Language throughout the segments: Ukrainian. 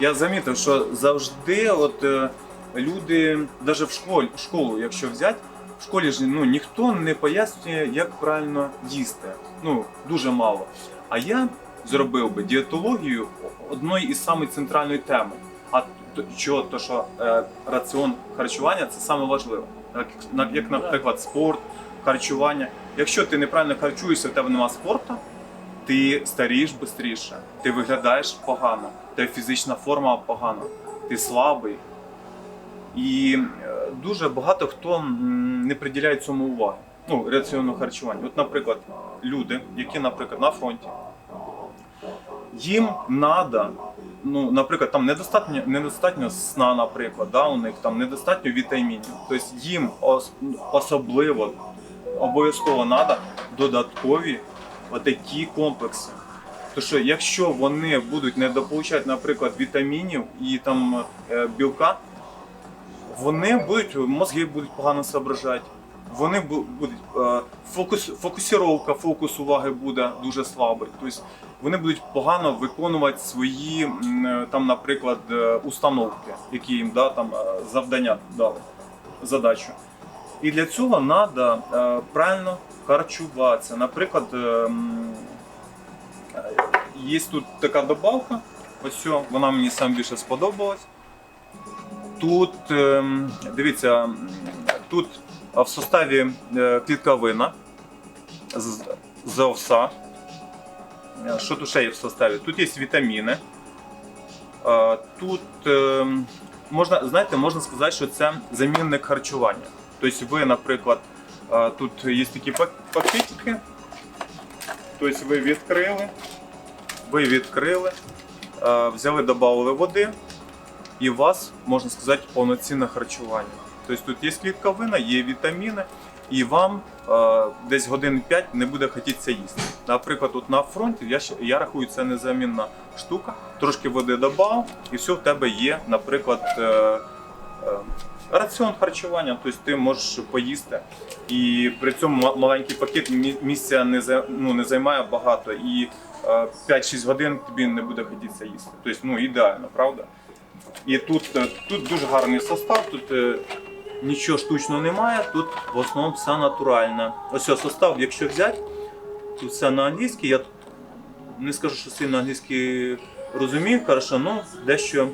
Я замітив, що завжди от, е, люди, навіть в школі, школу, якщо взяти, в школі ж ну, ніхто не пояснює, як правильно їсти. Ну, дуже мало. А я зробив би дієтологію одної із самої центральної теми. А чого? То, що е, раціон харчування це саме важливе. Як, як, наприклад, спорт, харчування. Якщо ти неправильно харчуєшся, в тебе немає спорту, ти старієш швидше, ти виглядаєш погано, тебе фізична форма погана, ти слабий. І е, дуже багато хто не приділяє цьому уваги. Ну, раціонного харчування. От, наприклад, люди, які, наприклад, на фронті, їм треба, ну, наприклад, там недостатньо, недостатньо сна, наприклад, да, у них там недостатньо вітамінів. Тобто їм ос- особливо обов'язково треба додаткові отакі комплекси. Тому що якщо вони будуть недополучати, наприклад, вітамінів і там е, білка, вони будуть, мозги будуть погано соображати. Вони будуть е, фокус, фокусіровка, фокус уваги буде дуже слабий. Тобто вони будуть погано виконувати свої е, там, наприклад, установки, які їм да, там, завдання дали, задачу. І для цього треба правильно харчуватися. Наприклад, е, м, е, є тут така добавка, ось вона мені сам більше сподобалась. Тут, ем, дивіться, тут в составі е, клітковина з, овса. Е, Що тут ще є в составі? Тут є вітаміни. Тут ем, можна, знаєте, можна сказати, що це замінник харчування. Тобто ви, наприклад, тут є такі пакетики. Тобто ви відкрили, ви відкрили, е, взяли, додали води, і у вас, можна сказати, повноцінне харчування. Тобто тут є клітковина, є вітаміни, і вам е, десь годин 5 не буде хотітися їсти. Наприклад, тут на фронті я, я рахую, це незамінна штука. Трошки води додав, і все в тебе є, наприклад, е, раціон харчування, тобто ти можеш поїсти. І при цьому маленький пакет місця не, ну, не займає багато, і е, 5-6 годин тобі не буде хотітися їсти. Тобто, ну, ідеально, правда? І тут, е, тут дуже гарний состав, тут е, нічого штучного немає, тут в основному все натуральне. Ось состав, якщо взяти, тут все на англійській, я не скажу, що сильно англійський розумію, хорошо, ну дещо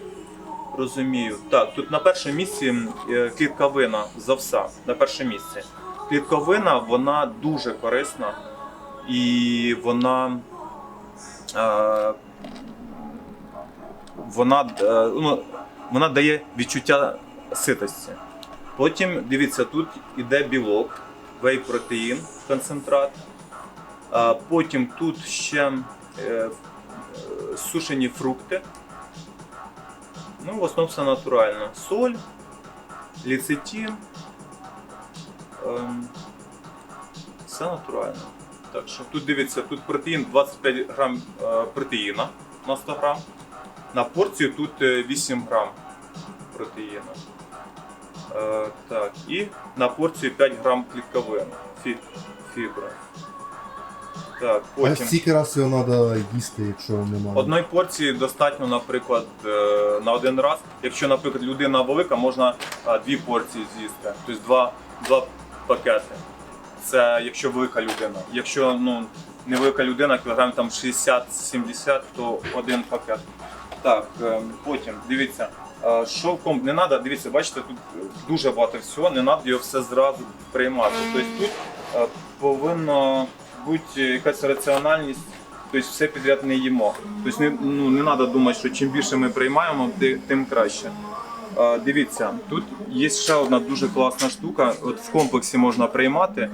розумію. Так, тут на першому місці е, клітковина з овса, на першому місці. Клітковина, вона дуже корисна і вона. Е, вона, е, ну, вона дає відчуття ситості. Потім дивіться, тут іде білок, вей-протеїн, концентрат. Потім тут ще е, сушені фрукти. Ну, в основному все натурально. Соль, ліцетин. Ем, все натурально. Так що тут дивіться, тут протеїн 25 грам е, протеїна на 100 грам. На порцію тут е, 8 грам протеїну. Е, так, і на порцію 5 грам клітковини. Фі, фібра. Так, А скільки раз його треба їсти, якщо немає? Одної порції достатньо, наприклад, е, на один раз. Якщо, наприклад, людина велика, можна дві порції з'їсти, тобто два, два пакети. Це якщо велика людина. Якщо ну, невелика людина, кілограм там 60-70, то один пакет. Так, е, потім дивіться, е, комп... не треба, дивіться, бачите, тут дуже багато всього, не треба його все зразу приймати. Тобто тут е, повинна бути якась раціональність. Тобто все підряд не їмо. Тобто не, ну, не треба думати, що чим більше ми приймаємо, тим краще. А, дивіться, тут є ще одна дуже класна штука. От в комплексі можна приймати.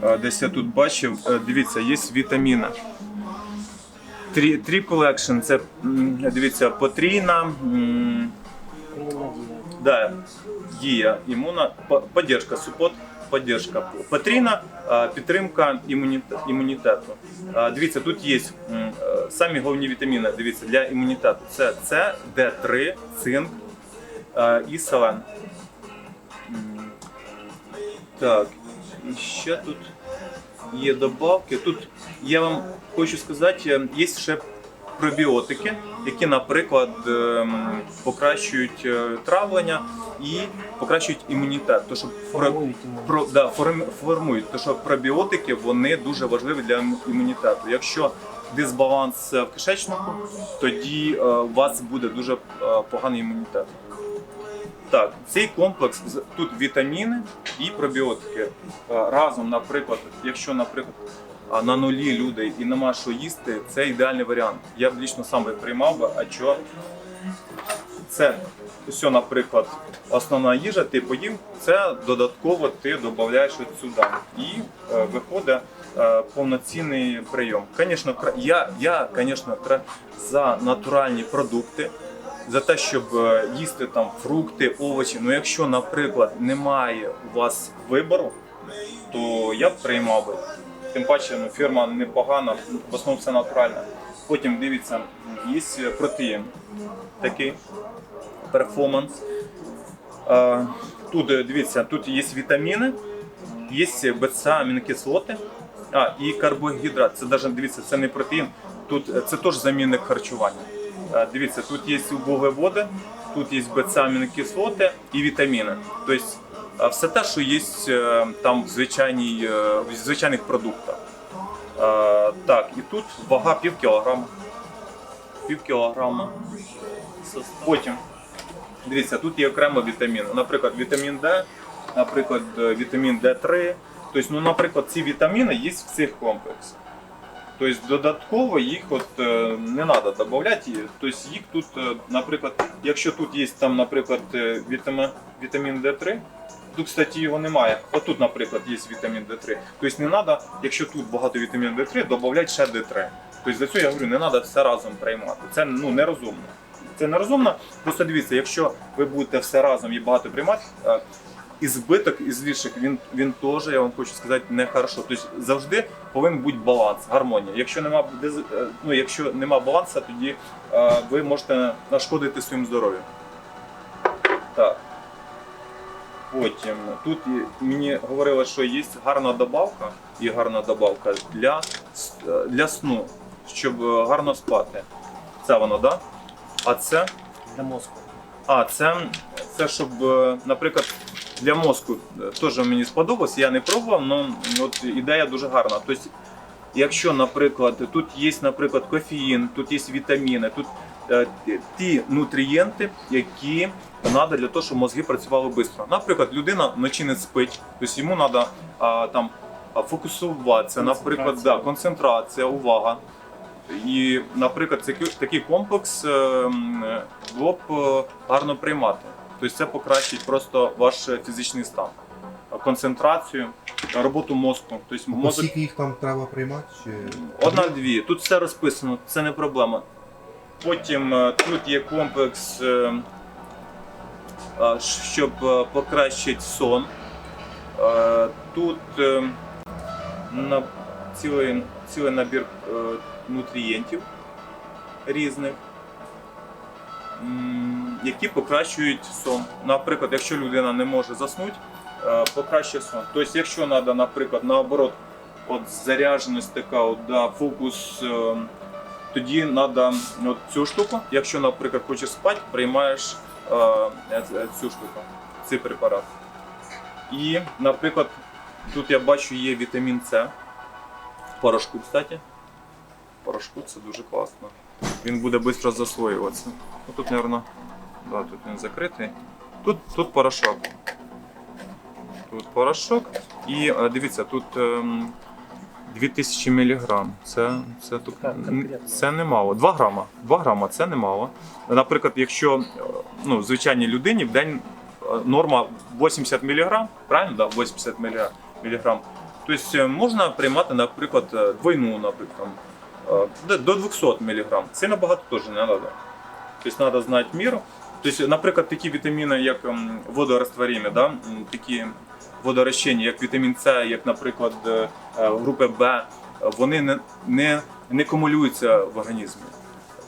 А, десь я тут бачив. Е, Дивіться, є вітаміни. Трі, Triple Action це дивіться, потрійна. м, Да, дія імуна, поддержка, супорт, поддержка. Потрійна підтримка імунітету. Дивіться, тут є е, самі головні вітаміни. Дивіться, для імунітету. Це С, Д3, цинк і селен. Так, і ще тут є добавки. Тут я вам хочу сказати, е, є ще пробіотики. які, наприклад, ем, покращують е, травлення і покращують імунітет. То, що Формують про, да, формують, то що пробіотики вони дуже важливі для імунітету. Якщо дисбаланс е, в кишечнику, тоді е, у вас буде дуже поганий імунітет. Так, цей комплекс тут вітаміни і пробіотики. Разом, наприклад, якщо, наприклад, на нулі люди і нема що їсти, це ідеальний варіант. Я б лічно сам би приймав би, а що це все, наприклад, основна їжа, ти поїв, це додатково ти додаєш сюди. І е, виходить е, повноцінний прийом. Звісно, я, я звісно, за натуральні продукти, за те, щоб е, їсти там фрукти, овочі. Ну, якщо, наприклад, немає у вас вибору, то я б приймав би. Тим паче, ну, фірма непогана, в основному все натуральне. Потім дивіться, є протеїн такий перформанс. Е, Тут е, дивіться, тут є вітаміни, є БЦА, амінокислоти, а і карбогідрат. Це навіть дивіться, це не протеїн, тут е, це теж замінник харчування. Дивіться, тут є вуглеводи, тут є БЦА, амінокислоти і вітаміни. Тобто все те, що є е, там в, е, в звичайних продуктах. Е, Так, і тут вага пів кілограма. Пів кілограма. Потім, дивіться, тут є окремо вітаміни. Наприклад, вітамін Д, наприклад, вітамін Д3. Тобто, ну, наприклад, ці вітаміни є в цих комплексах. Тобто додатково їх от, не треба додати. Тобто їх тут, наприклад, якщо тут є там, наприклад, вітамін, вітамін Д3, тут, кстати, його немає. Отут, наприклад, є вітамін Д3. Тобто не треба, якщо тут багато вітаміну Д3, додати ще Д3. Тобто для цього я говорю, не треба все разом приймати. Це ну, нерозумно. Це нерозумно. Просто дивіться, якщо ви будете все разом і багато приймати, е, і збиток, і злішок, він, він теж, я вам хочу сказати, не хорошо. Тобто завжди повинен бути баланс, гармонія. Якщо нема, е, ну, якщо нема балансу, тоді е, ви можете нашкодити своїм здоров'ю. Так. Потім тут мені говорили, що є гарна добавка і гарна добавка для, для сну, щоб е, гарно спати. Це воно, так? Да? А це? Для мозку. А, це, це щоб, е, наприклад, для мозку е, теж мені сподобалось, я не пробував, але от ідея дуже гарна. Тобто, якщо, наприклад, тут є, наприклад, кофеїн, тут є вітаміни, тут ті нутрієнти, які треба для того, щоб мозги працювали швидко. Наприклад, людина вночі не спить, тобто йому треба там фокусуватися, наприклад, Концентрація. да, концентрація, увага. І, наприклад, такий, такий комплекс е, е, було б е, гарно приймати. Тобто це покращить просто ваш е, фізичний стан, Е, концентрацію, роботу мозку. Тобто мозок скільки їх там треба приймати? Чи... одна-дві. Тут все розписано, це не проблема. Потім е, тут є комплекс, е, е, щоб покращити сон. Тут цілий, цілий набір нутрієнтів різних, які покращують сон. Наприклад, якщо людина не може заснути, покращує сон. Тобто, якщо треба, наприклад, наоборот, от зарядженість така, от, да, фокус, е, тоді треба цю штуку. Якщо, наприклад, хочеш спати, приймаєш е, е, цю штуку, цей препарат. І, наприклад, тут я бачу є вітамін С порошку, кстати. Порошку це дуже класно. Він буде швидко засвоюватися. Ну, тут, мабуть, да, тут він закритий. Тут, тут порошок. Тут порошок. І е, дивіться, тут ем, 2000 мг. Це, це, тут, це немало. 2 грама. 2 грама це немало. Наприклад, якщо е, ну, звичайній людині в день е, норма 80 мг, правильно? Да, 80 мг. Тобто е, можна приймати, наприклад, двойну, наприклад, до- до 200 мг. Сильно багато теж не треба. Тобто треба знати міру. Тобто, наприклад, такі вітаміни, як ем, водорозтворимі, да? такі водорозчинні, як вітамін С, як, наприклад, е, е, групи Б, вони не, не, не кумулюються в організмі.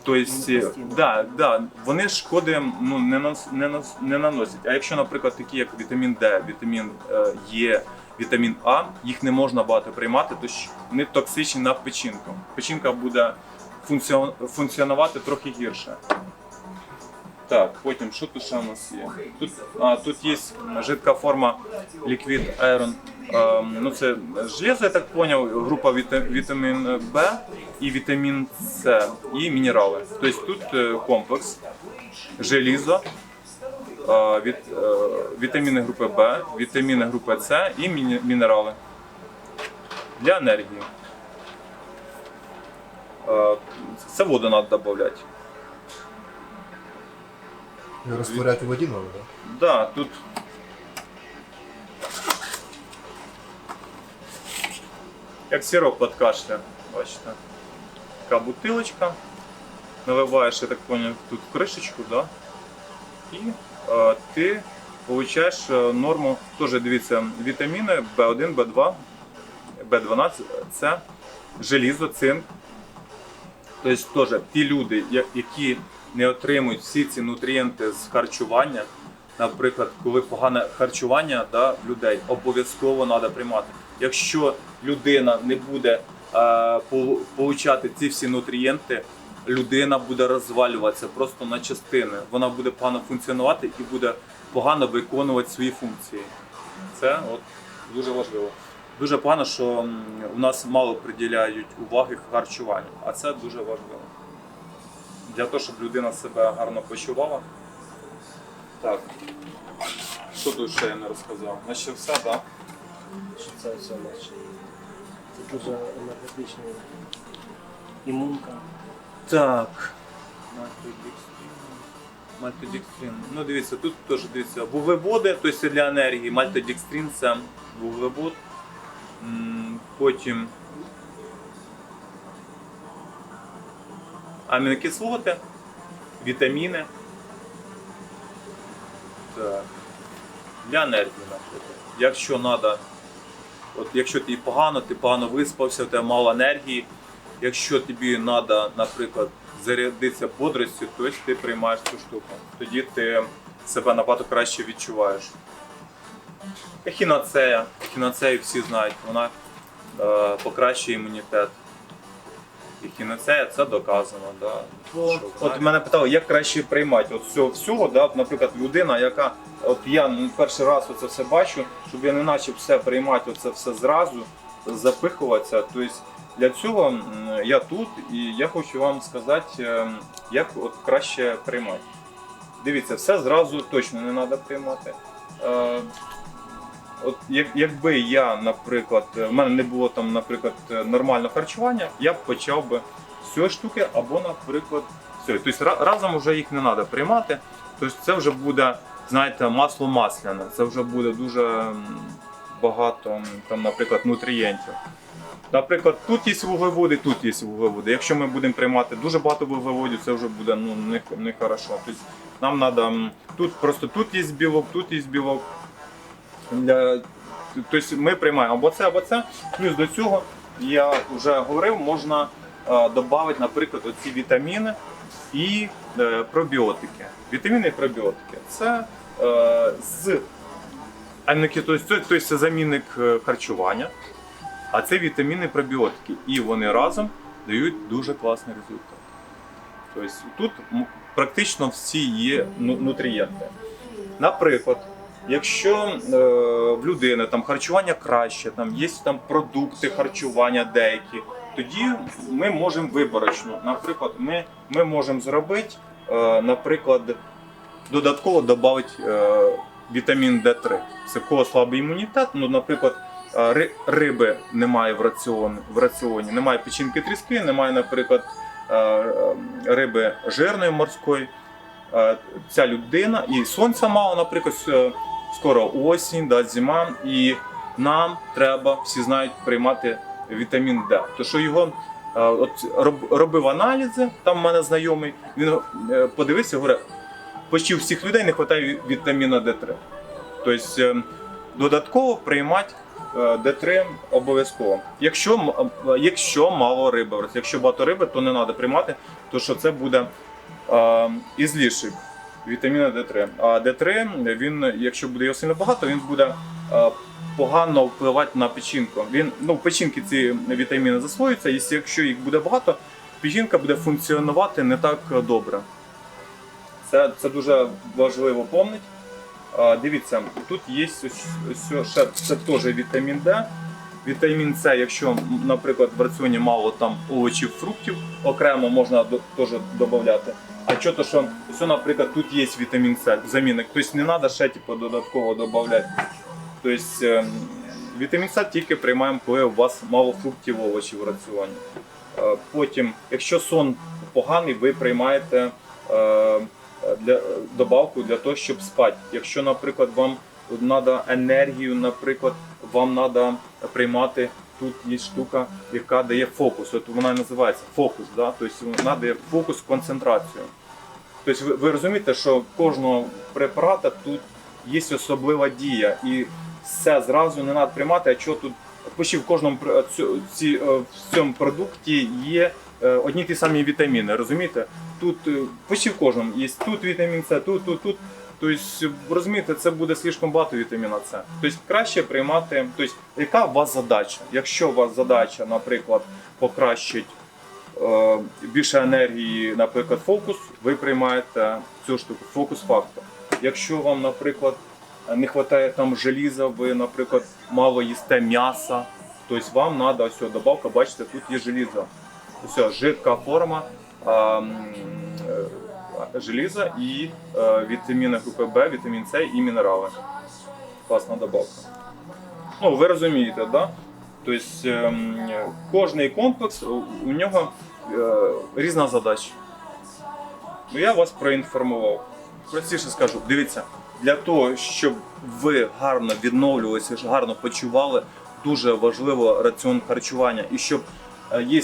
Тобто, да, да, вони шкоди ну, не, нанос, не, нос- не наносять. А якщо, наприклад, такі як вітамін Д, вітамін е, Е, вітамін А, їх не можна багато приймати, що вони токсичні на печінку. Печінка буде функціонувати трохи гірше. Так, потім що тут ще у нас є? Тут, а, тут є жидка форма Liquid Iron. Ем, ну це железо, я так зрозумів, група вітамін Б і вітамін С і мінерали. Тобто тут е, комплекс желізо, від, е, вітаміни групи Б, вітаміни групи С і мінерали для енергії. Це воду треба додати. І розтворяти у воді треба, так? Да, тут. Як сироп від кашля, бачите. Така бутилочка. Наливаєш, я так понял, тут кришечку, да? І е, ти получаєш е, норму, теж дивіться, вітаміни В1, В2, В12, С, желізо, цинк. Тобто теж ті люди, які не отримують всі ці нутрієнти з харчування, наприклад, коли погане харчування да, людей, обов'язково треба приймати. Якщо людина не буде е, получати ці всі нутрієнти, людина буде розвалюватися просто на частини. Вона буде погано функціонувати і буде погано виконувати свої функції. Це от дуже важливо. Дуже погано, що у нас мало приділяють уваги харчуванню, а це дуже важливо. Для того, щоб людина себе гарно почувала. Так. Що тут ще я не розказав? Наче все, так? Да? що це все наше. Це дуже енергетична імунка. Так. Мальтодекстрин. Мальтодекстрин. Ну дивіться, тут теж дивіться, вуглеводи, тобто для енергії. Мальтодекстрин це вуглевод. Потім амінокислоти, вітаміни. Так. Для енергії, наприклад. Якщо треба, от якщо тобі погано, ти погано виспався, у тебе мало енергії, Якщо тобі треба, наприклад, зарядитися бодростю, то ти приймаєш цю штуку. Тоді ти себе набагато краще відчуваєш. Ехінацея. Ехінацею всі знають, вона е, покращує імунітет. Ехінацея це доказано. Да. Що, от мене питали, як краще приймати. От всього, всього да, от, наприклад, людина, яка. От я ну, перший раз оце все бачу, щоб я не почав все приймати, оце все зразу, запихуватися. Тобто для цього м, я тут і я хочу вам сказати, ем, як от краще приймати. Дивіться, все зразу точно не треба приймати. Е, От як, якби я, наприклад, в мене не було там, наприклад, нормального харчування, я б почав би з цієї штуки або, наприклад, все. Тобто разом вже їх не треба приймати. Тобто це вже буде, знаєте, масло масляне. Це вже буде дуже багато, там, наприклад, нутрієнтів. Наприклад, тут є вуглеводи, тут є вуглеводи. Якщо ми будемо приймати дуже багато вуглеводів, це вже буде ну, не, не хорошо. Тобто нам треба тут просто тут є білок, тут є білок. Для, тобто ми приймаємо або це, або це. Плюс до цього, я вже говорив, можна е, додати, наприклад, оці вітаміни і е, пробіотики. Вітаміни і пробіотики. Це е, з тобто, це замінник е, харчування. А це вітаміни і пробіотики. І вони разом дають дуже класний результат. Тобто тут практично всі є ну- нутрієнти. Наприклад, якщо е, в людини там харчування краще, там є там продукти харчування деякі, тоді ми можемо виборочно. Наприклад, ми, ми можемо зробити, е, наприклад, додатково додати е, вітамін D3. Це кого слабий імунітет, ну, наприклад, е, ри- риби немає в раціоні, в раціоні, немає печінки тріски, немає, наприклад, е, е, риби жирної морської. Е, Ця людина і сонця мало, наприклад, скоро осінь, да, зима, і нам треба, всі знають, приймати вітамін Д. То що його е, от робив аналізи, там в мене знайомий, він е, подивився, говорить, почти у всіх людей не вистачає вітаміна Д3. Тобто е, додатково приймати е, Д3 обов'язково. Якщо, якщо мало риби, якщо багато риби, то не треба приймати, тому що це буде ізлішок вітаміна Д3. А Д3, він, якщо буде його сильно багато, він буде погано впливати на печінку. Він, ну, в печінки ці вітаміни засвоюються, і якщо їх буде багато, печінка буде функціонувати не так добре. Це, це дуже важливо помнити. Дивіться, тут є ось ще це теж вітамін Д. Вітамін С, якщо, наприклад, в раціоні мало там овочів, фруктів, окремо можна теж додати. А що то, що ось, наприклад, тут є вітамін С, замінник, тобто не треба ще типу, додатково додати. Тобто вітамін С тільки приймаємо, коли у вас мало фруктів, овочів в раціоні. Е, Потім, якщо сон поганий, ви приймаєте е, для, добавку для того, щоб спати. Якщо, наприклад, вам треба енергію, наприклад, вам треба приймати. Тут є штука, яка дає фокус. От вона і називається фокус. Да? Тобто вона дає фокус, концентрацію. Тобто ви, ви розумієте, що кожного препарата тут є особлива дія, і все зразу не треба приймати, а що тут почти в кожному ці, е, в цьому продукті є е, одні ті самі вітаміни. Розумієте? Тут е, почти в кожному є тут вітамін С, тут, тут, тут. Тобто, розумієте, це буде слишком багато вітаміна С. Тобто краще приймати. Тобто, яка у вас задача? Якщо у вас задача, наприклад, покращить е, більше енергії, наприклад, фокус, ви приймаєте цю штуку, фокус-фактор. Якщо вам, наприклад, не вистачає там желіза, ви, наприклад, мало їсте м'яса, тобто вам треба ось добавка, бачите, тут є желізо. Ось жидка форма е, желіза і е, вітаміни групи Б, вітамін С і мінерали. Класна добавка. Ну, ви розумієте, да? Тобто ем, кожний комплекс у нього е, різна задача. Ну, я вас проінформував. Простіше скажу, дивіться, для того, щоб ви гарно відновлювалися, гарно почували, дуже важливо раціон харчування і щоб е, є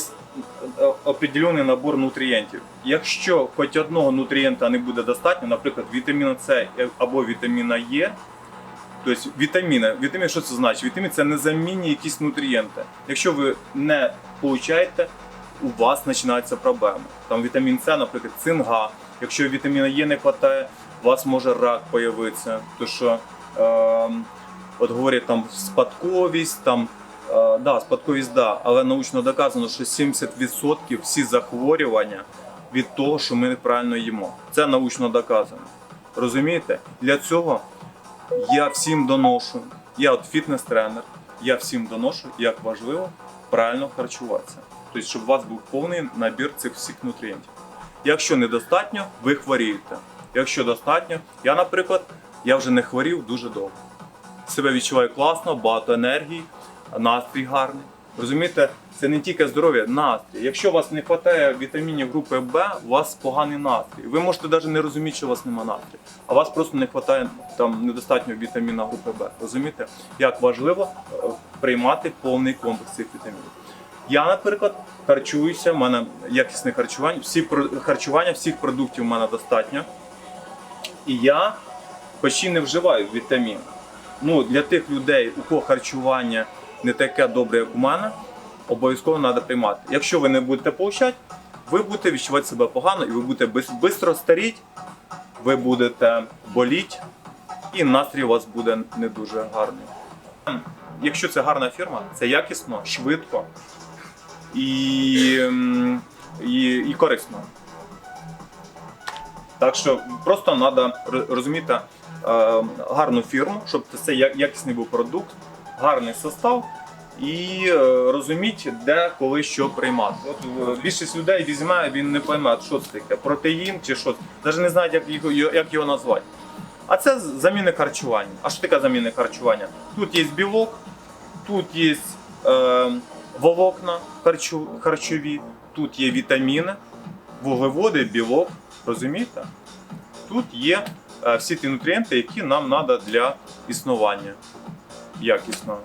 определений набор нутрієнтів. Якщо хоч одного нутрієнта не буде достатньо, наприклад, вітаміна С або вітаміна Е, Тобто вітаміни. Вітамін, що це значить? Вітамін це незамінні якісь нутрієнти. Якщо ви не получаєте, у вас починаються проблеми. Там вітамін С, наприклад, цинга. Якщо вітаміна Е не вистачає, у вас може рак появитися. То що е, от говорять там спадковість, там да, спадковість, да, але научно доказано, що 70% всі захворювання від того, що ми неправильно їмо. Це научно доказано. Розумієте? Для цього я всім доношу. Я от фітнес-тренер, я всім доношу, як важливо правильно харчуватися. Тобто, щоб у вас був повний набір цих всіх нутрієнтів. Якщо недостатньо, ви хворієте. Якщо достатньо, я, наприклад, я вже не хворів дуже довго. Себе відчуваю класно, багато енергії, настрій гарний. Розумієте, це не тільки здоров'я, настрій. Якщо у вас не вистачає вітамінів групи Б, у вас поганий настрій. Ви можете навіть не розуміти, що у вас немає настрою. А у вас просто не вистачає там недостатньо вітаміна групи Б. Розумієте, як важливо е, приймати повний комплекс цих вітамінів. Я, наприклад, харчуюся, в мене якісне харчування, всі харчування всіх продуктів у мене достатньо. І я почти не вживаю вітамін. Ну, для тих людей, у кого харчування не таке добре, як у мене, обов'язково треба приймати. Якщо ви не будете получати, ви будете відчувати себе погано і ви будете швидко старіти, ви будете боліти, і настрій у вас буде не дуже гарний. Якщо це гарна фірма, це якісно, швидко і, і, і корисно. Так що просто треба розуміти е, гарну фірму, щоб це якісний був продукт, гарний состав і е, розуміти, де коли що приймати. От е, більшість людей візьме, він не пойме, що це таке, протеїн чи що. Навіть не знають, як його, як його назвати. А це заміни харчування. А що таке заміни харчування? Тут є білок, тут є е, волокна харчу, харчові, тут є вітаміни, вуглеводи, білок. Розумієте? Тут є е, всі ті нутрієнти, які нам треба для існування якісного.